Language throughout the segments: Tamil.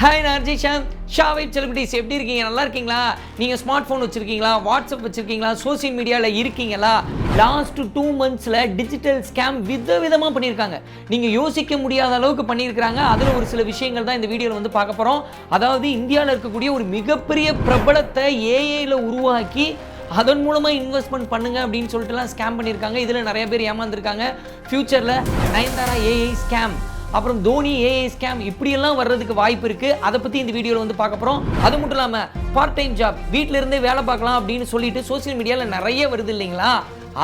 ஹாய் நான் அர்ஜிஷாந்த் ஷாவைப் செலிபிரிட்டிஸ் எப்படி இருக்கீங்க? நல்லா இருக்கீங்களா? நீங்கள் ஸ்மார்ட் ஃபோன் வச்சுருக்கீங்களா? வாட்ஸ்அப் வச்சுருக்கீங்களா? சோஷியல் மீடியாவில் இருக்கீங்களா? லாஸ்ட் டூ மந்த்ஸில் டிஜிட்டல் ஸ்கேம் வித விதமாக பண்ணியிருக்காங்க. நீங்கள் யோசிக்க முடியாத அளவுக்கு பண்ணியிருக்கிறாங்க. அதில் ஒரு சில விஷயங்கள் தான் இந்த வீடியோவில் வந்து பார்க்க போகிறோம் அதாவது இந்தியாவில் இருக்கக்கூடிய ஒரு மிகப்பெரிய பிரபலத்தை ஏஐயில் உருவாக்கி அதன் மூலமாக இன்வெஸ்ட்மெண்ட் பண்ணுங்க அப்படின்னு சொல்லிட்டுலாம் ஸ்கேம் பண்ணியிருக்காங்க. இதில் நிறைய பேர் ஏமாந்துருக்காங்க. ஃப்யூச்சரில் நயன்தாரா ஏஐ ஸ்கேம் அப்புறம் தோனி ஏஐ ஸ்கேம் இப்படியெல்லாம் வர்றதுக்கு வாய்ப்பு இருக்குது அதை பற்றி இந்த வீடியோவில் வந்து பார்க்க போகிறோம் அது மட்டும் இல்லாமல் பார்ட் டைம் ஜாப் வீட்டில இருந்தே வேலை பார்க்கலாம் அப்படின்னு சொல்லிட்டு சோஷியல் மீடியாவில் நிறைய வருது இல்லைங்களா?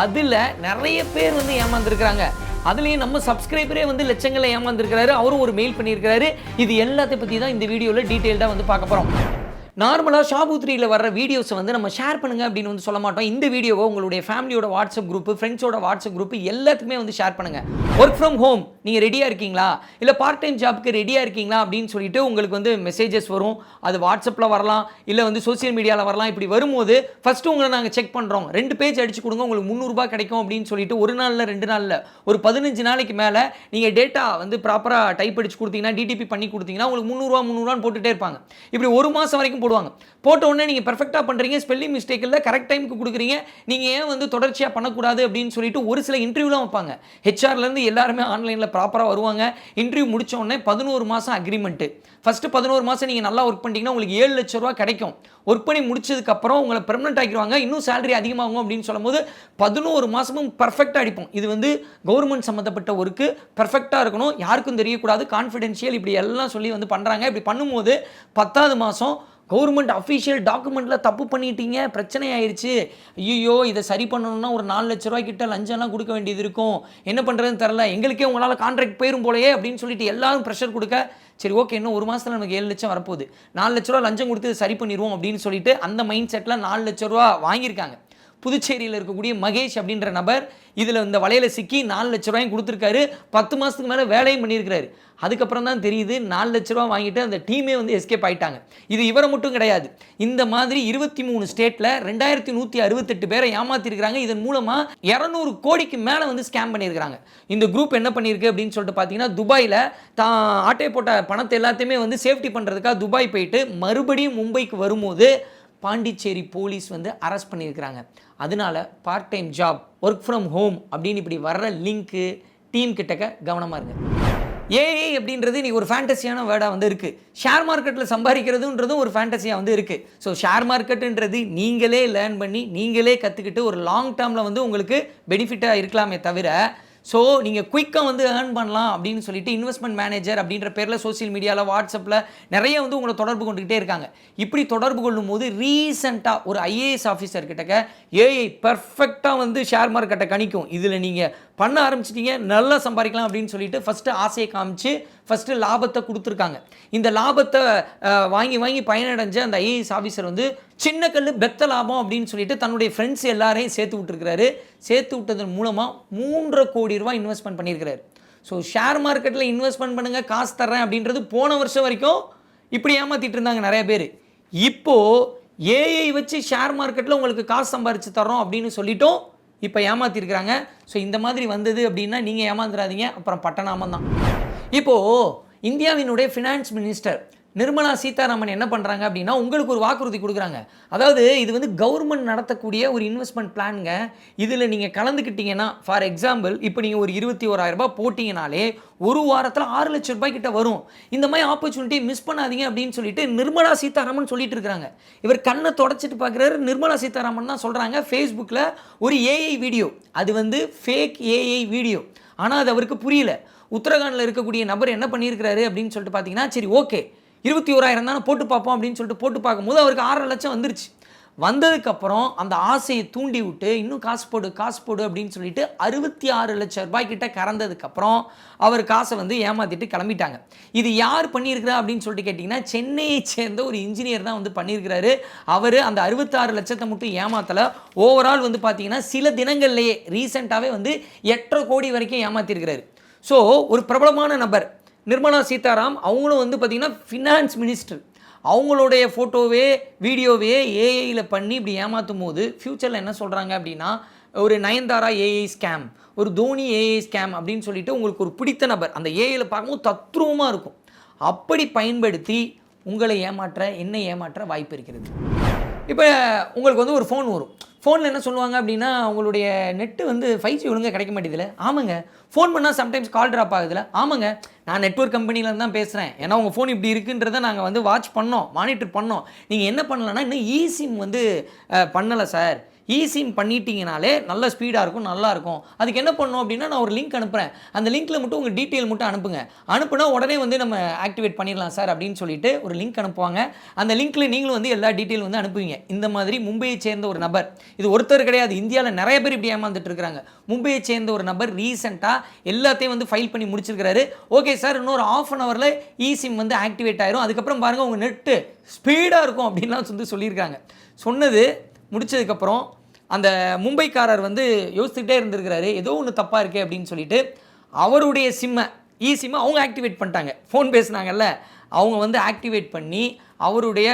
அதில் நிறைய பேர் வந்து ஏமாந்துருக்குறாங்க. அதுலேயும் நம்ம சப்ஸ்கிரைபரே வந்து லட்சங்களை ஏமாந்துருக்கிறாரு. அவரும் ஒரு மெயில் பண்ணியிருக்கிறாரு. இது எல்லாத்தை பற்றி தான் இந்த வீடியோவில் டீட்டெயில்டாக வந்து பார்க்க போகிறோம் நார்மலாக ஷாபுத்ரியில் வர்ற வீடியோஸை வந்து நம்ம ஷேர் பண்ணுங்க அப்படின்னு வந்து சொல்ல மாட்டோம். இந்த வீடியோவை உங்களுடைய ஃபேமிலியோட வாட்ஸ்அப் குரூப் ஃப்ரெண்ட்ஸோட வாட்ஸ்அப் குரூப் எல்லாத்துக்குமே வந்து ஷேர் பண்ணுங்க. ஒர்க் ஃப்ரம் ஹோம் நீங்கள் ரெடியாக இருக்கீங்களா? இல்லை பார்ட் டைம் ஜாப்க்கு ரெடியாக இருக்கீங்களா அப்படின்னு சொல்லிட்டு உங்களுக்கு வந்து மெசேஜஸ் வரும். அது வாட்ஸ்அப்பில் வரலாம். இல்லை வந்து சோஷியல் மீடியாவில் வரலாம். இப்படி வரும்போது ஃபஸ்ட்டு உங்களை நாங்கள் செக் பண்ணுறோம் ரெண்டு பேஜ் அடிச்சு கொடுங்க உங்களுக்கு முந்நூறுரூபா கிடைக்கும் அப்படின்னு சொல்லிட்டு ஒரு நாளில் ரெண்டு நாளில் ஒரு பதினஞ்சு நாளைக்கு மேலே நீங்கள் டேட்டா வந்து ப்ராப்பராக டைப் அடிச்சு கொடுத்தீங்கன்னா டிடிபி பண்ணி கொடுத்தீங்கன்னா உங்களுக்கு முந்நூறுரூவா முந்நூறுவான்னு போட்டுட்டே இருப்பாங்க. இப்படி ஒரு மாதம் வரைக்கும் போடுவாங்க. போட்ட உடனே நீங்கள் பெர்ஃபெக்டாக பண்ணுறீங்க ஸ்பெல்லிங் மிஸ்டேக் இல்லை கரெக்ட் டைமுக்கு கொடுக்குறீங்க. நீங்கள் ஏன் வந்து தொடர்ச்சியாக பண்ணக்கூடாது அப்படின்னு சொல்லிட்டு ஒரு சில இன்டர்வியூலாம் வைப்பாங்க. ஹெச்ஆர்லேருந்து எல்லாருமே ஆன்லைனில் ப்ராப்பராக வருவாங்க. இன்டர்வியூ முடிச்ச உடனே பதினோரு மாதம் அக்ரிமெண்ட்டு ஃபஸ்ட்டு பதினோரு மாதம் நீங்கள் நல்லா ஒர்க் பண்ணிட்டீங்கன்னா உங்களுக்கு ஏழு லட்ச ரூபா கிடைக்கும். ஒர்க் பண்ணி முடிச்சதுக்கப்புறம் உங்களை பெர்மனெண்ட் ஆக்கிடுவாங்க. இன்னும் சேலரி அதிகமாகும் அப்படின்னு சொல்லும்போது பதினோரு மாதமும் பர்ஃபெக்டாக அடிப்போம். இது வந்து கவர்மெண்ட் சம்மந்தப்பட்ட ஒர்க்கு பர்ஃபெக்டாக இருக்கணும். யாருக்கும் தெரியக்கூடாது. கான்ஃபிடென்ஷியல் இப்படி எல்லாம் சொல்லி வந்து பண்ணுறாங்க இப்படி பண்ணும்போது பத்தாவது மாதம் கவர்மெண்ட் அஃபிஷியல் டாக்குமெண்ட்டில் தப்பு பண்ணிட்டீங்க பிரச்சனை ஆயிடுச்சு ஐயோ இதை சரி பண்ணணும்னா ஒரு நாலு லட்ச ரூபாய்க்கிட்ட லஞ்சம்லாம் கொடுக்க வேண்டியது இருக்கும். என்ன பண்ணுறதுன்னு தெரில எங்களுக்கே உங்களால் கான்ட்ராக்ட் போயிடும் போலயே அப்படின்னு சொல்லிட்டு எல்லாரும் ப்ரெஷர் கொடுக்க சரி ஓகே இன்னும் ஒரு மாதத்தில் நமக்கு ஏழு லட்சம் வரப்போகுது. நாலு லட்ச ரூபா லஞ்சம் கொடுத்து சரி பண்ணிடுவோம் அப்படின்னு சொல்லிட்டு அந்த மைண்ட் செட்டில் நாலு லட்ச ரூபா வாங்கியிருக்காங்க. புதுச்சேரியில் இருக்கக்கூடிய மகேஷ் அப்படின்ற நபர் இதில் இந்த வலையில் சிக்கி நாலு லட்ச ரூபாயும் கொடுத்துருக்காரு. பத்து மாதத்துக்கு மேலே வேலையும் பண்ணியிருக்கிறாரு. அதுக்கப்புறம் தான் தெரியுது நாலு லட்ச ரூபா வாங்கிட்டு அந்த டீமே வந்து எஸ்கேப் ஆயிட்டாங்க. இது இவரை மட்டும் கிடையாது. இந்த மாதிரி இருபத்தி மூணு ஸ்டேட்டில் ரெண்டாயிரத்தி நூற்றி அறுபத்தெட்டு பேரை ஏமாத்திருக்கிறாங்க. இதன் மூலமாக இரநூறு கோடிக்கு மேலே வந்து ஸ்கேம் பண்ணியிருக்கிறாங்க. இந்த குரூப் என்ன பண்ணியிருக்கு அப்படின்னு சொல்லிட்டு பார்த்தீங்கன்னா துபாயில் தான் ஆட்டை போட்ட பணத்தை எல்லாத்தையுமே வந்து சேஃப்டி பண்ணுறதுக்காக துபாய் போயிட்டு மறுபடியும் மும்பைக்கு வரும்போது பாண்டிச்சேரி போலீஸ் வந்து அரெஸ்ட் பண்ணியிருக்கிறாங்க. அதனால part time job work from home அப்படின்னு இப்படி வர்ற லிங்க்கு டீம் கிட்டக்க கவனமாக இருங்க. ஏஐ அப்படின்றது நீ ஒரு ஃபேண்டசியான வேர்டாக வந்து இருக்குது ஷேர் மார்க்கெட்டில் சம்பாதிக்கிறதுன்றதும் ஒரு ஃபேண்டசியாக வந்து இருக்குது ஸோ ஷேர் மார்க்கெட்டுன்றது நீங்களே லேர்ன் பண்ணி நீங்களே கற்றுக்கிட்டு ஒரு லாங் டேர்மில் வந்து உங்களுக்கு பெனிஃபிட்டாக இருக்கலாமே தவிர ஸோ நீங்கள் குயிக்காக வந்து ஏர்ன் பண்ணலாம் அப்படின்னு சொல்லிட்டு இன்வெஸ்ட்மெண்ட் மேனேஜர் அப்படின்ற பேரில் சோஷியல் மீடியாவில் வாட்ஸ்அப்பில் நிறைய வந்து உங்களை தொடர்பு கொண்டுகிட்டே இருக்காங்க. இப்படி தொடர்பு கொள்ளும் போது ரீசெண்டாக ஒரு ஐஏஎஸ் ஆஃபீஸர் கிட்டக்க ஏஐ பர்ஃபெக்டாக வந்து ஷேர் மார்க்கெட்டை கணிக்கும். இதில் நீங்கள் பண்ண ஆரம்பிச்சிட்டீங்க நல்லா சம்பாதிக்கலாம் அப்படின்னு சொல்லிட்டு ஃபஸ்ட்டு ஆசையை காமிச்சு ஃபஸ்ட்டு லாபத்தை கொடுத்துருக்காங்க. இந்த லாபத்தை வாங்கி வாங்கி பயனடைஞ்ச அந்த ஐஏஎஸ் ஆஃபீஸர் வந்து சின்ன கல் பெத்த லாபம் அப்படின்னு சொல்லிட்டு தன்னுடைய ஃப்ரெண்ட்ஸ் எல்லாரையும் சேர்த்து விட்டுருக்கிறாரு. சேர்த்து விட்டதன் மூலமாக மூன்றரை கோடி ரூபாய் இன்வெஸ்ட்மெண்ட் பண்ணியிருக்கிறாரு. ஸோ ஷேர் மார்க்கெட்டில் இன்வெஸ்ட்மெண்ட் பண்ணுங்கள் காசு தர்றேன் அப்படின்றது போன வருஷம் வரைக்கும் இப்படி ஏமாற்றிட்டு இருந்தாங்க நிறைய பேர். இப்போது ஏஐ வச்சு ஷேர் மார்க்கெட்டில் உங்களுக்கு காசு சம்பாரித்து தரோம் அப்படின்னு சொல்லிட்டோம் இப்போ ஏமாத்திருக்கிறாங்க. ஸோ இந்த மாதிரி வந்தது அப்படின்னா நீங்கள் ஏமாந்துடாதீங்க அப்புறம் பட்டநாமம் தான் இப்போது இந்தியாவினுடைய ஃபினான்ஸ் மினிஸ்டர் நிர்மலா சீதாராமன் என்ன பண்ணுறாங்க அப்படின்னா உங்களுக்கு ஒரு வாக்குறுதி கொடுக்குறாங்க. அதாவது இது வந்து கவர்மெண்ட் நடத்தக்கூடிய ஒரு இன்வெஸ்ட்மெண்ட் பிளானுங்க இதில் நீங்கள் கலந்துக்கிட்டீங்கன்னா ஃபார் எக்ஸாம்பிள் இப்போ நீங்கள் ஒரு இருபத்தி ஓராயிரரூபா போட்டிங்கனாலே ஒரு வாரத்தில் ஆறு லட்ச ரூபாய் கிட்ட வரும். இந்த மாதிரி ஆப்பர்ச்சுனிட்டி மிஸ் பண்ணாதீங்க அப்படின்னு சொல்லிட்டு நிர்மலா சீதாராமன் சொல்லிட்டு இருக்காங்க இவர் கண்ணை தொடச்சிட்டு பார்க்குறாரு. நிர்மலா சீதாராமன் தான் சொல்கிறாங்க ஃபேஸ்புக்கில் ஒரு ஏஐ வீடியோ அது வந்து ஃபேக் ஏஐ வீடியோ ஆனால் அது அவருக்கு புரியல. உத்தரகாண்டில் இருக்கக்கூடிய நபர் என்ன பண்ணியிருக்கிறாரு அப்படின்னு சொல்லிட்டு பார்த்தீங்கன்னா சரி ஓகே இருபத்தி ஓராயிரம் தானே போட்டு பார்ப்போம் அப்படின்னு சொல்லிட்டு போட்டு பார்க்கும்போது அவருக்கு ஆறரை லட்சம் வந்துருச்சு. வந்ததுக்கப்புறம் அந்த ஆசையை தூண்டி விட்டு இன்னும் காசு போடு காசு போடு அப்படின்னு சொல்லிட்டு அறுபத்தி ஆறு லட்சம் ரூபாய்க்கிட்ட கறந்ததுக்கப்புறம் அவர் காசை வந்து ஏமாத்திட்டு கிளம்பிட்டாங்க. இது யார் பண்ணியிருக்கிறா அப்படின்னு சொல்லிட்டு கேட்டிங்கன்னா சென்னையை சேர்ந்த ஒரு இன்ஜினியர் தான் வந்து பண்ணியிருக்கிறாரு. அவர் அந்த அறுபத்தாறு லட்சத்தை மட்டும் ஏமாத்தலை. ஓவரால் வந்து பார்த்தீங்கன்னா சில தினங்கள்லேயே ரீசெண்டாகவே வந்து எட்டரை கோடி வரைக்கும் ஏமாத்திருக்கிறாரு. ஸோ ஒரு பிரபலமான நபர். நிர்மலா சீதாராம் அவங்களும் வந்து பார்த்திங்கன்னா ஃபினான்ஸ் மினிஸ்டர் அவங்களுடைய ஃபோட்டோவே வீடியோவே ஏஐயில் பண்ணி இப்படி ஏமாற்றும் போது ஃப்யூச்சரில் என்ன சொல்கிறாங்க அப்படின்னா ஒரு நயன்தாரா ஏஐ ஸ்கேம் ஒரு தோனி ஏஐ ஸ்கேம் அப்படின்னு சொல்லிட்டு உங்களுக்கு ஒரு பிடித்த நபர் அந்த ஏஐயில் பார்க்கும்போது தத்ரூபமாக இருக்கும். அப்படி பயன்படுத்தி உங்களை ஏமாற்ற என்ன ஏமாற்ற வாய்ப்பு இருக்கிறது. இப்போ உங்களுக்கு வந்து ஒரு ஃபோன் வரும். ஃபோனில் என்ன சொல்லுவாங்க அப்படின்னா உங்களுடைய நெட்டு வந்து ஃபைவ் ஜி ஒழுங்காக கிடைக்க மாட்டேதுல ஆமாங்க. ஃபோன் பண்ணால் சம்டைம்ஸ் கால் ட்ராப் ஆகுதுல. ஆமாங்க. நான் நெட்வொர்க் கம்பெனியில் தான் பேசுகிறேன் ஏன்னா உங்கள் ஃபோன் இப்படி இருக்குன்றதை நாங்கள் வந்து வாட்ச் பண்ணோம் மானிட்டர் பண்ணோம். நீங்கள் என்ன பண்ணலன்னா இன்னும் ஈசிம் வந்து பண்ணலை சார் ஈஸிம் பண்ணிட்டீங்கனாலே நல்ல ஸ்பீடாக இருக்கும் நல்லாயிருக்கும் அதுக்கு என்ன பண்ணணும் அப்படின்னா நான் ஒரு லிங்க் அனுப்புகிறேன் அந்த லிங்க்கில் மட்டும் உங்கள் டீட்டெயில் மட்டும் அனுப்புங்க. அனுப்புனா உடனே வந்து நம்ம ஆக்டிவேட் பண்ணிடலாம் சார் அப்படின்னு சொல்லிட்டு ஒரு லிங்க் அனுப்புவாங்க. அந்த லிங்க்கில் நீங்களும் வந்து எல்லா டீட்டெயில் வந்து அனுப்புவீங்க. இந்த மாதிரி மும்பையை சேர்ந்த ஒரு நபர் இது ஒருத்தர் கிடையாது இந்தியாவில் நிறைய பேர் இப்படி ஏமாந்துட்டு இருக்காங்க மும்பையை சேர்ந்த ஒரு நபர் ரீசெண்டாக எல்லாத்தையும் வந்து ஃபைல் பண்ணி முடிச்சிருக்கிறாரு. ஓகே சார் இன்னொரு ஆஃப் அன் ஹவரில் இசிம் வந்து ஆக்டிவேட் ஆயிரும். அதுக்கப்புறம் பாருங்கள் உங்கள் நெட்டு ஸ்பீடாக இருக்கும் அப்படின்லாம் வந்து சொல்லியிருக்காங்க. சொன்னது முடிச்சதுக்கப்புறம் அந்த மும்பைக்காரர் வந்து யோசிச்சுக்கிட்டே இருந்திருக்கிறாரு ஏதோ ஒன்று தப்பாக இருக்கே அப்படின்னு சொல்லிட்டு அவருடைய சிம்மை இ e சிம்மை அவங்க ஆக்டிவேட் பண்ணிட்டாங்க. ஃபோன் பேசுனாங்கல்ல அவங்க வந்து ஆக்டிவேட் பண்ணி அவருடைய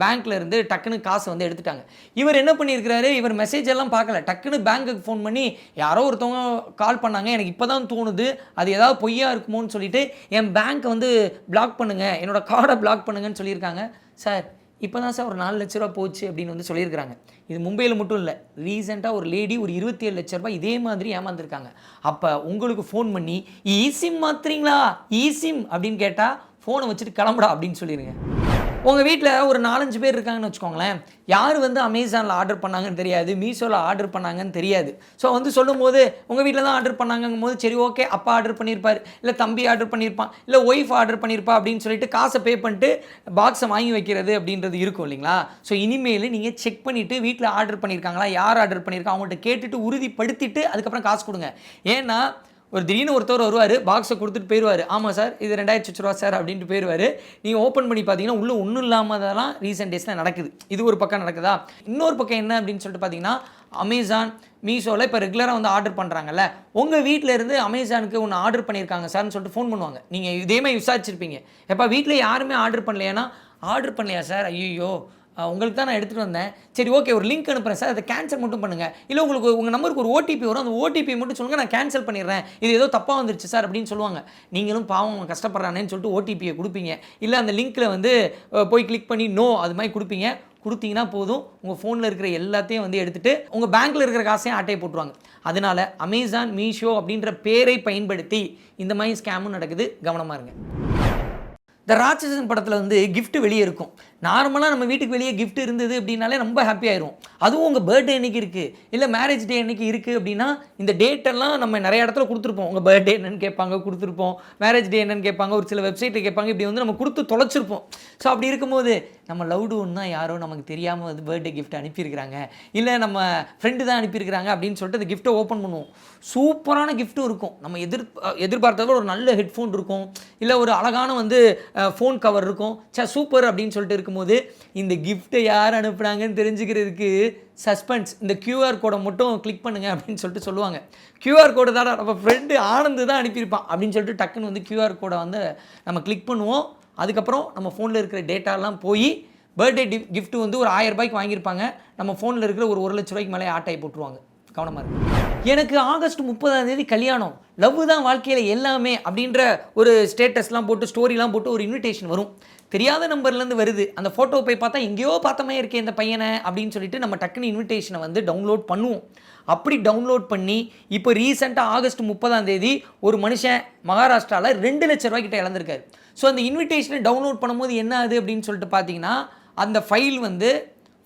பேங்க்கில் இருந்து டக்குன்னு காசை வந்து எடுத்துட்டாங்க. இவர் என்ன பண்ணியிருக்கிறாரு? இவர் மெசேஜ் எல்லாம் பார்க்கல. டக்குன்னு பேங்க்குக்கு ஃபோன் பண்ணி யாரோ ஒருத்தவங்க கால் பண்ணாங்க எனக்கு இப்போ தான் தோணுது அது ஏதாவது பொய்யா இருக்குமோன்னு சொல்லிட்டு என் பேங்க்கை வந்து பிளாக் பண்ணுங்க என்னோட கார்டை பிளாக் பண்ணுங்கன்னு சொல்லியிருக்காங்க. சார் இப்போ தான் சார் ஒரு நாலு லட்ச ரூபா போச்சு அப்படின்னு வந்து சொல்லியிருக்கிறாங்க. இது மும்பையில் மட்டும் இல்லை ரீசெண்டாக ஒரு லேடி ஒரு இருபத்தி ஏழு லட்ச ரூபாய் இதே மாதிரி ஏமாந்துருக்காங்க. அப்போ உங்களுக்கு ஃபோன் பண்ணி ஈசிம் மாத்துறீங்களா? ஈசிம் அப்படின்னு கேட்டால் ஃபோனை வச்சுட்டு கிளம்புடா அப்படின்னு சொல்லிடுங்க உங்கள் வீட்டில் ஒரு நாலஞ்சு பேர் இருக்காங்கன்னு வச்சுக்கோங்களேன். யார் வந்து அமேசானில் ஆர்டர் பண்ணாங்கன்னு தெரியாது மீஷோவில் ஆர்டர் பண்ணாங்கன்னு தெரியாது. ஸோ வந்து சொல்லும்போது உங்கள் வீட்டில் தான் ஆர்டர் பண்ணாங்கங்கும் போது சரி ஓகே அப்பா ஆர்டர் பண்ணியிருப்பார் இல்லை தம்பி ஆர்டர் பண்ணியிருப்பான் இல்லை ஒய்ஃப் ஆர்டர் பண்ணியிருப்பா அப்படின்னு சொல்லிட்டு காசை பே பண்ணிட்டு பாக்ஸை வாங்கி வைக்கிறது அப்படின்றது இருக்கும் இல்லைங்களா? ஸோ இனிமேல் நீங்கள் செக் பண்ணிவிட்டு வீட்டில் ஆர்டர் பண்ணியிருக்காங்களா யார் ஆர்டர் பண்ணியிருக்கா அவங்கள்ட்ட கேட்டுட்டு உறுதிப்படுத்திட்டு அதுக்கப்புறம் காசு கொடுங்க. ஏன்னா ஒரு திடீர்னு ஒருத்தர் வருவார் பாக்ஸை கொடுத்துட்டு போயிடுவார் ஆமாம் சார் இது ரெண்டாயிரத்தி லட்ச ரூபா சார் அப்படின்ட்டு போயிடுவார் நீங்கள் ஓப்பன் பண்ணி பார்த்தீங்கன்னா உள்ளே ஒன்றும் இல்லாமதெல்லாம் ரீசெண்ட் டேஸில் நடக்குது. இது ஒரு பக்கம் நடக்குதா? இன்னொரு பக்கம் என்ன அப்படின்னு சொல்லிட்டு பார்த்தீங்கன்னா அமேசான் மீஷோவில் இப்போ ரெகுலராக வந்து ஆர்டர் பண்ணுறாங்கல்ல உங்கள் வீட்டில் இருந்து அமேசானுக்கு ஒன்று ஆர்டர் பண்ணியிருக்காங்க சார்னு சொல்லிட்டு ஃபோன் பண்ணுவாங்க. நீங்கள் இதே மாதிரி விசாரிச்சிருப்பீங்க. எப்போ வீட்டில் யாருமே ஆர்டர் பண்ணலையானா? ஆர்டர் பண்ணலையா சார் ஐயோ உங்களுக்கு தான் நான் எடுத்துகிட்டு வந்தேன். சரி ஓகே ஒரு லிங்க் அனுப்புகிறேன் சார். அதை கேன்சல் மட்டும் பண்ணுங்கள் இல்லை உங்களுக்கு உங்கள் நம்பருக்கு ஒரு ஓடிபி வரும். அந்த ஓடிபி மட்டும் சொல்லுங்கள் நான் கேன்சல் பண்ணிடுறேன். இது ஏதோ தப்பாக வந்துருச்சு சார் அப்படின்னு சொல்லுவாங்க. நீங்களும் பாவம் கஷ்டப்படுறானேன்னு சொல்லிட்டு ஓடிபியை கொடுப்பீங்க. இல்லை அந்த லிங்க்கில் வந்து போய் கிளிக் பண்ணி நோ அது மாதிரி கொடுப்பீங்க. கொடுத்தீங்கன்னா போதும். உங்கள் ஃபோனில் இருக்கிற எல்லாத்தையும் வந்து எடுத்துகிட்டு உங்கள் பேங்க்கில் இருக்கிற காசையும் ஆட்டையை போட்டுருவாங்க. அதனால் அமேசான் மீஷோ அப்படின்ற பேரை பயன்படுத்தி இந்த மாதிரி ஸ்கேமும் நடக்குது. கவனமாக இருங்க. இந்த ராட்சசன் படத்தில் வந்து கிஃப்ட் வெளியே இருக்கும். நார்மலாக நம்ம வீட்டுக்கு வெளியே கிஃப்ட் இருந்தது அப்படின்னாலே ரொம்ப ஹாப்பி ஆயிரும். அதுவும் உங்கள் பர்த்டே அன்னைக்கு இருக்குது இல்லை மேரேஜ் டே அன்னைக்கு இருக்குது அப்படின்னா இந்த டேட்டெல்லாம் நம்ம நிறைய இடத்துல கொடுத்துருப்போம். உங்கள் பர்த்டே என்னன்னு கேட்பாங்க கொடுத்துருப்போம். மேரேஜ் டே என்னன்னு கேட்பாங்க ஒரு சில வெப்சைட்டில் கேட்பாங்க. இப்படி வந்து நம்ம கொடுத்து தொலைச்சிருப்போம். ஸோ அப்படி இருக்கும்போது நம்ம லவ்டு ஒன்று தான் யாரோ நமக்கு தெரியாமல் வந்து பர்த்டே கிஃப்ட் அனுப்பியிருக்கிறாங்க. இல்லை நம்ம ஃப்ரெண்டு தான் அனுப்பியிருக்கிறாங்க அப்படின்னு சொல்லிட்டு அந்த கிஃப்ட்டை ஓப்பன் பண்ணுவோம். சூப்பரான கிஃப்ட்டும் இருக்கும். நம்ம எதிர் எதிர்பார்த்ததை ஒரு நல்ல ஹெட்ஃபோன் இருக்கும். இல்லை ஒரு அழகான வந்து ஃபோன் கவர் இருக்கும். சே சூப்பர் அப்படின்னு சொல்லிட்டு இருக்கும்போது இந்த கிஃப்ட்டை யார் அனுப்புனாங்கன்னு தெரிஞ்சுக்கிறதுக்கு சஸ்பென்ஸ் இந்த கியூஆர் கோடை மட்டும் கிளிக் பண்ணுங்க அப்படின்னு சொல்லிட்டு சொல்லுவாங்க. கியூஆர் கோடு தான் நம்ம ஃப்ரெண்டு ஆனந்து தான் அனுப்பியிருப்பான் அப்படின்னு சொல்லிட்டு டக்குன்னு வந்து கியூஆர் கோடை வந்து நம்ம கிளிக் பண்ணுவோம். அதுக்கப்புறம் நம்ம ஃபோனில் இருக்கிற டேட்டாலாம் போய் பர்த்டே கிஃப்ட்டு வந்து ஒரு ஆயிரம் ரூபாய்க்கு வாங்கியிருப்பாங்க. நம்ம ஃபோனில் இருக்கிற ஒரு ஒரு லட்ச ரூபாய்க்கு மேலே ஆட்டாய் போட்டுருவாங்க. கவனமாக இருக்கு எனக்கு ஆகஸ்ட் முப்பதாம் தேதி கல்யாணம். லவ் தான் வாழ்க்கையில் எல்லாமே அப்படின்ற ஒரு ஸ்டேட்டஸ்லாம் போட்டு ஸ்டோரிலாம் போட்டு ஒரு இன்விடேஷன் வரும். தெரியாத நம்பர்லேருந்து வருது. அந்த ஃபோட்டோ போய் பார்த்தா எங்கேயோ பார்த்தமே இருக்கே இந்த பையனை அப்படின்னு சொல்லிட்டு நம்ம டக்குன்னு இன்விடேஷனை வந்து டவுன்லோட் பண்ணுவோம். அப்படி டவுன்லோட் பண்ணி இப்போ ரீசெண்டாக ஆகஸ்ட் முப்பதாம் தேதி ஒரு மனுஷன் மகாராஷ்டிராவில் ரெண்டு லட்ச ரூபாய்க்கிட்ட இழந்திருக்காரு. ஸோ அந்த இன்விடேஷனை டவுன்லோட் பண்ணும்போது என்ன ஆகுது அப்படின்னு சொல்லிட்டு பார்த்தீங்கன்னா அந்த ஃபைல் வந்து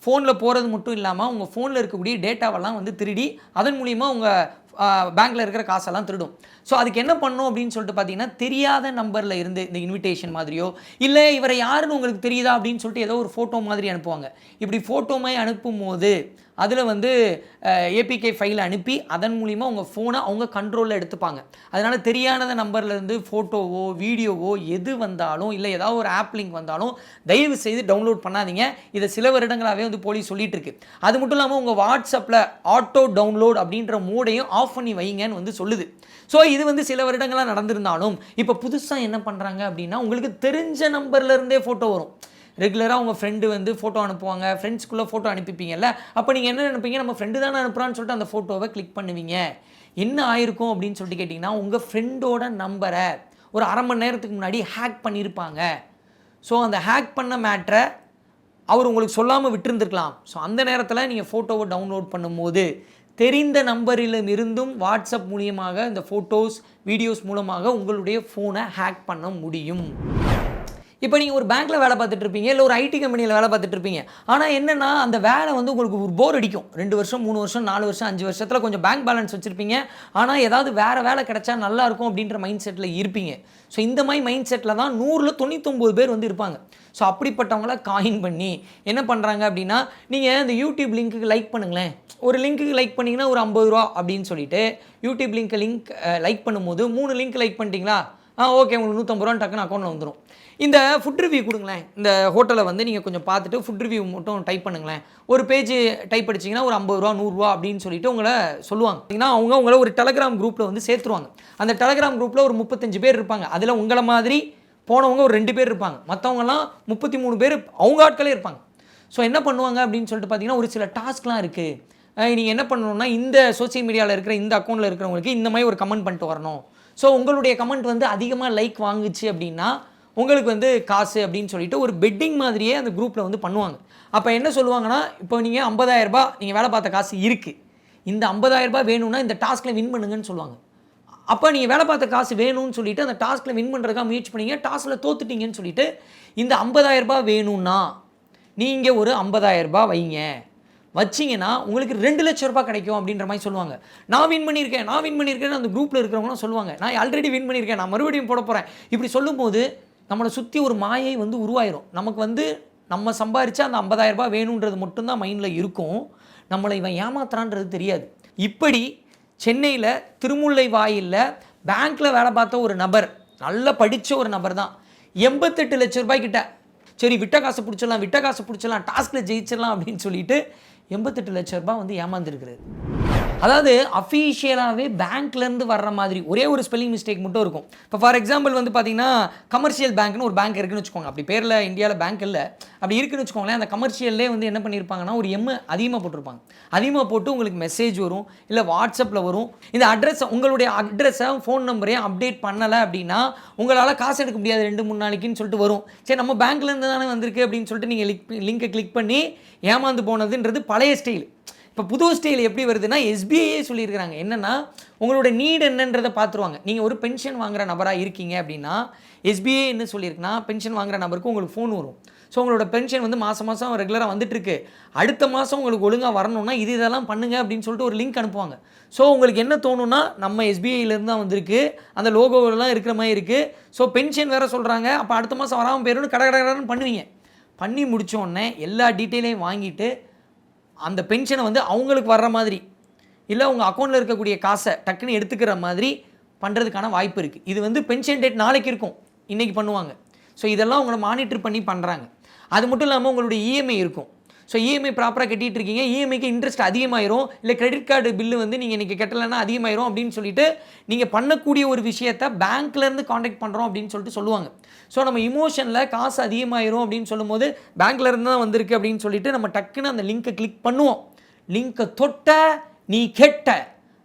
ஃபோனில் போகிறது மட்டும் இல்லாமல் உங்கள் ஃபோனில் இருக்கக்கூடிய டேட்டாவெல்லாம் வந்து திருடி அதன் மூலிமா உங்கள் பேங்க்கில் இருக்கிற காசெல்லாம் திருடும். ஸோ அதுக்கு என்ன பண்ணும் அப்படின்னு சொல்லிட்டு பார்த்தீங்கன்னா தெரியாத நம்பரில் இருந்து இந்த இன்விடேஷன் மாதிரியோ இல்லை இவரை யாருன்னு உங்களுக்கு தெரியுதா அப்படின்னு சொல்லிட்டு ஏதோ ஒரு ஃபோட்டோ மாதிரி அனுப்புவாங்க. இப்படி ஃபோட்டோ மாதிரி அனுப்பும்போது அதில் வந்து ஏபிகே ஃபைல் அனுப்பி அதன் மூலிமா உங்கள் ஃபோனை அவங்க கண்ட்ரோலில் எடுத்துப்பாங்க. அதனால் தெரியாத நம்பர்லேருந்து ஃபோட்டோவோ வீடியோவோ எது வந்தாலும் இல்லை ஏதாவது ஒரு ஆப் லிங்க் வந்தாலும் தயவு செய்து டவுன்லோட் பண்ணாதீங்க. இதை சில வருடங்களாகவே வந்து போலீஸ் சொல்லிட்டு இருக்கு. அது மட்டும் இல்லாமல் உங்கள் வாட்ஸ்அப்பில் ஆட்டோ டவுன்லோட் அப்படின்ற மோடையும் ஆஃப் பண்ணி வைங்கன்னு வந்து சொல்லுது. ஸோ இது வந்து சில வருடங்களாக நடந்திருந்தாலும் இப்போ புதுசாக என்ன பண்ணுறாங்க அப்படின்னா உங்களுக்கு தெரிஞ்ச நம்பர்லேருந்தே ஃபோட்டோ வரும். ரெகுலராக உங்கள் ஃப்ரெண்டு வந்து ஃபோட்டோ அனுப்புவாங்க. ஃப்ரெண்ட்ஸ்குள்ளே ஃபோட்டோ அனுப்பிப்பீங்கல்ல? அப்போ நீங்கள் என்ன நினைப்பீங்க? நம்ம ஃப்ரெண்டு தானே அனுப்புகிறான்னு சொல்லிட்டு அந்த ஃபோட்டோவை கிளிக் பண்ணுவீங்க. என்ன ஆயிருக்கும் அப்படின்னு சொல்லிட்டு கேட்டிங்கன்னா உங்கள் ஃப்ரெண்டோட நம்பரை ஒரு அரை மணி நேரத்துக்கு முன்னாடி ஹேக் பண்ணியிருப்பாங்க ஸோ அந்த ஹேக் பண்ண மேட்ரை அவர் உங்களுக்கு சொல்லாமல் விட்டுருந்துருக்கலாம். ஸோ அந்த நேரத்தில் நீங்கள் ஃபோட்டோவை டவுன்லோட் பண்ணும்போது தெரிந்த நம்பரிலும் இருந்தும் வாட்ஸ்அப் மூலியமாக இந்த ஃபோட்டோஸ் வீடியோஸ் மூலமாக உங்களுடைய ஃபோனை ஹேக் பண்ண முடியும். இப்போ நீங்கள் ஒரு பேங்க்கில் வேலை பார்த்துட்டு இருப்பீங்க இல்லை ஒரு ஐடி கம்பெனியில் வேலை பார்த்துட்டு இருப்பீங்க. ஆனால் என்னென்னா அந்த வேலை வந்து உங்களுக்கு ஒரு போர் அடிக்கும். ரெண்டு வருஷம் மூணு வருஷம் நாலு வருஷம் அஞ்சு வருஷத்தில் கொஞ்சம் பேங்க் பேலன்ஸ் வச்சுருப்பீங்க. ஆனால் ஏதாவது வேறு வேலை கிடைச்சா நல்லா இருக்கும் அப்படின்ற மைண்ட் செட்டில் இருப்பீங்க. ஸோ இந்த மாதிரி மைண்ட் செட்டில் தான் நூறில் தொண்ணூத்தொம்பது பேர் வந்து இருப்பாங்க. ஸோ அப்படிப்பட்டவங்கள காயின் பண்ணி என்ன பண்ணுறாங்க அப்படின்னா நீங்கள் இந்த யூடியூப் லிங்க்குக்கு லைக் பண்ணுங்களேன். ஒரு லிங்க்குக்கு லைக் பண்ணிங்கன்னா ஒரு ஐம்பது ரூபா அப்படின்னு சொல்லிட்டு யூடியூப் லிங்க்கை லிங்க் லைக் பண்ணும்போது மூணு லிங்க் லைக் பண்ணிட்டீங்களா? ஆ ஓகே உங்களுக்கு நூற்றம்பது ரூபா டக்குன்னு அக்கௌண்ட்டில் வந்துடும் இந்த ஃபுட் ரிவ்யூ கொடுங்களேன். இந்த ஹோட்டலை வந்து நீங்கள் கொஞ்சம் பார்த்துட்டு ஃபுட் ரிவ்யூ மட்டும் டைப் பண்ணுங்களேன். ஒரு பேஜ் டைப் அடிச்சிங்கன்னா ஒரு ஐம்பது ரூபா நூறுரூவா அப்படின்னு சொல்லிட்டு உங்களை சொல்லுவாங்க. பார்த்தீங்கன்னா அவங்க உங்களை ஒரு டெலகிராம் குரூப்பில் வந்து சேர்த்துருவாங்க. அந்த டெலகிராம் குரூப்பில் ஒரு முப்பத்தஞ்சு பேர் இருப்பாங்க. அதில் உங்களை மாதிரி போனவங்க ஒரு ரெண்டு பேர் இருப்பாங்க. மற்றவங்கலாம் முப்பத்தி மூணு பேர் அவங்க ஆட்களே இருப்பாங்க. ஸோ என்ன பண்ணுவாங்க அப்படின்னு சொல்லிட்டு பார்த்தீங்கன்னா ஒரு சில டாஸ்க்லாம் இருக்குது நீங்கள் என்ன பண்ணணும்னா இந்த சோஷியல் மீடியாவில் இருக்கிற இந்த அக்கௌண்ட்டில் இருக்கிறவங்களுக்கு இந்த மாதிரி ஒரு கமெண்ட் பண்ணிட்டு வரணும். ஸோ உங்களுடைய கமெண்ட் வந்து அதிகமாக லைக் வாங்குச்சு அப்படின்னா உங்களுக்கு வந்து காசு அப்படின்னு சொல்லிட்டு ஒரு பெட்டிங் மாதிரியே அந்த குரூப்பில் வந்து பண்ணுவாங்க. அப்போ என்ன சொல்லுவாங்கன்னா இப்போ நீங்கள் ஐம்பதாயிரரூபா நீங்கள் வேலை பார்த்த காசு இருக்குது இந்த ஐம்பதாயிரரூபா வேணும்னா இந்த டாஸ்கில் வின் பண்ணுங்கன்னு சொல்லுவாங்க. அப்போ நீங்கள் வேலை பார்த்த காசு வேணும்னு சொல்லிட்டு அந்த டாஸ்கில் வின் பண்ணுறதுக்காக முயற்சி பண்ணீங்க டாஸ்கில் தோத்துட்டீங்கன்னு சொல்லிட்டு இந்த ஐம்பதாயிரரூபா வேணும்னா நீங்கள் ஒரு ஐம்பதாயிரரூபா வைங்க. வச்சிங்கன்னா உங்களுக்கு ரெண்டு லட்ச ரூபாய் கிடைக்கும் அப்படின்ற மாதிரி சொல்லுவாங்க. நான் வின் பண்ணியிருக்கேன் நான் வின் பண்ணியிருக்கேன்னு அந்த குரூப்பில் இருக்கிறவங்களாம் சொல்லுவாங்க. நான் ஆல்ரெடி வின் பண்ணியிருக்கேன் நான் மறுபடியும் போட போகிறேன் இப்படி சொல்லும்போது நம்மளை சுற்றி ஒரு மாயை வந்து உருவாயிரும். நமக்கு வந்து நம்ம சம்பாரித்தா அந்த 50000 ரூபாய் வேணுன்றது மட்டும்தான் மைண்டில் இருக்கும். நம்மளை இவன் ஏமாத்துறான்றது தெரியாது. இப்படி சென்னையில் திருமுல்லை வாயிலில் பேங்க்கில் வேலை பார்த்த ஒரு நபர் நல்லா படித்த ஒரு நபர் தான். எண்பத்தெட்டு லட்ச ரூபாய்க்கிட்ட சரி விட்ட காசை பிடிச்சிடலாம் விட்ட காசை பிடிச்சிடலாம் டாஸ்கில் ஜெயிச்சிடலாம் அப்படின்னு சொல்லிட்டு எண்பத்தெட்டு லட்ச ரூபாய் வந்து ஏமாந்துருக்குறாரு அதாவது அஃபீஷியலாகவே பேங்க்லேருந்து வர்ற மாதிரி ஒரே ஒரு ஸ்பெல்லிங் மிஸ்டேக் மட்டும் இருக்கும். இப்போ ஃபார் எக்ஸாம்பிள் வந்து பார்த்தீங்கன்னா கமர்ஷியல் பேங்க்னு ஒரு பேங்க் இருக்குன்னு வச்சுக்கோங்க. அப்படி பேரில் இந்தியாவில் பேங்க் இல்லை. அப்படி இருக்குன்னு வச்சுக்கோங்களேன் அந்த கமர்ஷியல்லே வந்து என்ன பண்ணியிருப்பாங்கன்னா ஒரு எம் அதிகமாக போட்டிருப்பாங்க. அதிகமாக போட்டு உங்களுக்கு மெசேஜ் வரும் இல்லை வாட்ஸ்அப்பில் வரும். இந்த அட்ரஸை உங்களுடைய அட்ரஸை ஃபோன் நம்பரையும் அப்டேட் பண்ணலை அப்படின்னா உங்களால் காசு எடுக்க முடியாது ரெண்டு மூணு நாளைக்குன்னு சொல்லிட்டு வரும். சரி நம்ம பேங்க்லேருந்து தானே வந்திருக்கு அப்படின்னு சொல்லிட்டு நீங்கள் லிங்க் லிங்கை கிளிக் பண்ணி ஏமாந்து போனதுன்றது பழைய ஸ்டைல் இப்போ புது ஸ்டைல் எப்படி வருதுன்னா எஸ்பிஐயே சொல்லியிருக்கிறாங்க. என்னென்னா உங்களோட நீட் என்னன்றதை பார்த்துருவாங்க நீங்கள் ஒரு பென்ஷன் வாங்குற நபராக இருக்கீங்க அப்படின்னா எஸ்பிஐ என்ன சொல்லியிருக்குன்னா பென்ஷன் வாங்குற நபருக்கு உங்களுக்கு ஃபோன் வரும். ஸோ உங்களோட பென்ஷன் வந்து மாதம் மாதம் ரெகுலராக வந்துட்டுருக்கு அடுத்த மாதம் உங்களுக்கு ஒழுங்காக வரணும்னா இது இதெல்லாம் பண்ணுங்க அப்படின்னு சொல்லிட்டு ஒரு லிங்க் அனுப்புவாங்க. ஸோ உங்களுக்கு என்ன தோணுன்னா நம்ம எஸ்பிஐலேருந்து தான் வந்திருக்கு. அந்த லோகோவெல்லாம் இருக்கிற மாதிரி இருக்குது ஸோ பென்ஷன் வேறு சொல்கிறாங்க அப்போ அடுத்த மாதம் வராமல் போயிடும்னு கட கட கடன்னு பண்ணுவீங்க. பண்ணி முடிச்ச உடனே எல்லா டீட்டெயிலையும் வாங்கிட்டு அந்த பென்ஷனை வந்து அவங்களுக்கு வர்ற மாதிரி இல்லை உங்கள் அக்கௌண்ட்டில் இருக்கக்கூடிய காசை டக்குன்னு எடுத்துக்கிற மாதிரி பண்ணுறதுக்கான வாய்ப்பு இருக்குது இது வந்து பென்ஷன் டேட் நாளைக்கு இருக்கும். இன்றைக்கி பண்ணுவாங்க. ஸோ இதெல்லாம் உங்களை மானிட்டர் பண்ணி பண்ணுறாங்க அது மட்டும் இல்லாமல் உங்களுடைய இஎம்ஐ இருக்கும். ஸோ இஎம்ஐ ப்ராப்பராக கட்டிகிட்டு இருக்கீங்க இஎம்ஐக்கு இன்ட்ரெஸ்ட் அதிகமாயிரும். இல்லை கிரெடிட் கார்டு பில்லு வந்து நீங்கள் இன்றைக்கி கட்டலைன்னா அதிகமாயிரும் அப்படின்னு சொல்லிட்டு நீங்கள் பண்ணக்கூடிய ஒரு விஷயத்த பேங்க்லேருந்து காண்டாக்ட் பண்ணுறோம் அப்படின்னு சொல்லிட்டு சொல்லுவாங்க. ஸோ நம்ம இமோஷனில் காசு அதிகமாயிரும் அப்படின்னு சொல்லும்போது பேங்க்லேருந்து தான் வந்திருக்கு அப்படின்னு சொல்லிட்டு நம்ம டக்குன்னு அந்த லிங்க்கை கிளிக் பண்ணுவோம். லிங்க்கை தொட்ட நீ கெட்ட.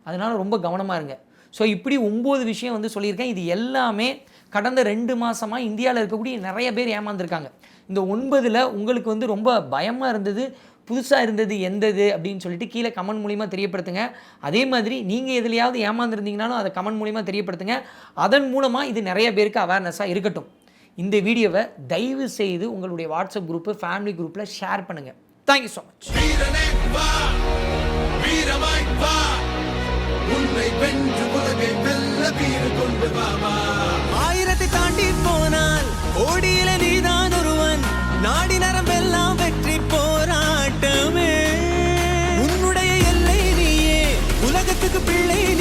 அதனால் ரொம்ப கவனமாக இருங்க. ஸோ இப்படி ஒம்பது விஷயம் வந்து சொல்லியிருக்கேன். இது எல்லாமே கடந்த ரெண்டு மாதமாக இந்தியாவில் இருக்கக்கூடிய நிறைய பேர் ஏமாந்துருக்காங்க. இந்த ஒன்பதில் உங்களுக்கு வந்து ரொம்ப பயமாக இருந்தது புதுசாக இருந்தது எந்தது அப்படின்னு சொல்லிட்டு கீழே கமெண்ட் மூலிமா தெரியப்படுத்துங்க. அதே மாதிரி நீங்கள் எதுலையாவது ஏமாந்துருந்தீங்கனாலும் அதை கமெண்ட் மூலிமா தெரியப்படுத்துங்க. அதன் மூலமாக இது நிறைய பேருக்கு அவேர்னஸாக இருக்கட்டும். இந்த வீடியோவை தயவு செய்து உங்களுடைய வாட்ஸ்அப் குரூப்பு ஃபேமிலி குரூப்பில் ஷேர் பண்ணுங்கள் தேங்க்யூ ஸோ மச் உன்னை வென்று உலகை வெல்ல கொண்டு ஆயிரத்தை தாண்டி போனால் கோடியில நீதான். நாடி நரம்பெல்லாம் வெற்றி போராட்டமே. உன்னுடைய எல்லை நீயே. உலகத்துக்கு பிள்ளை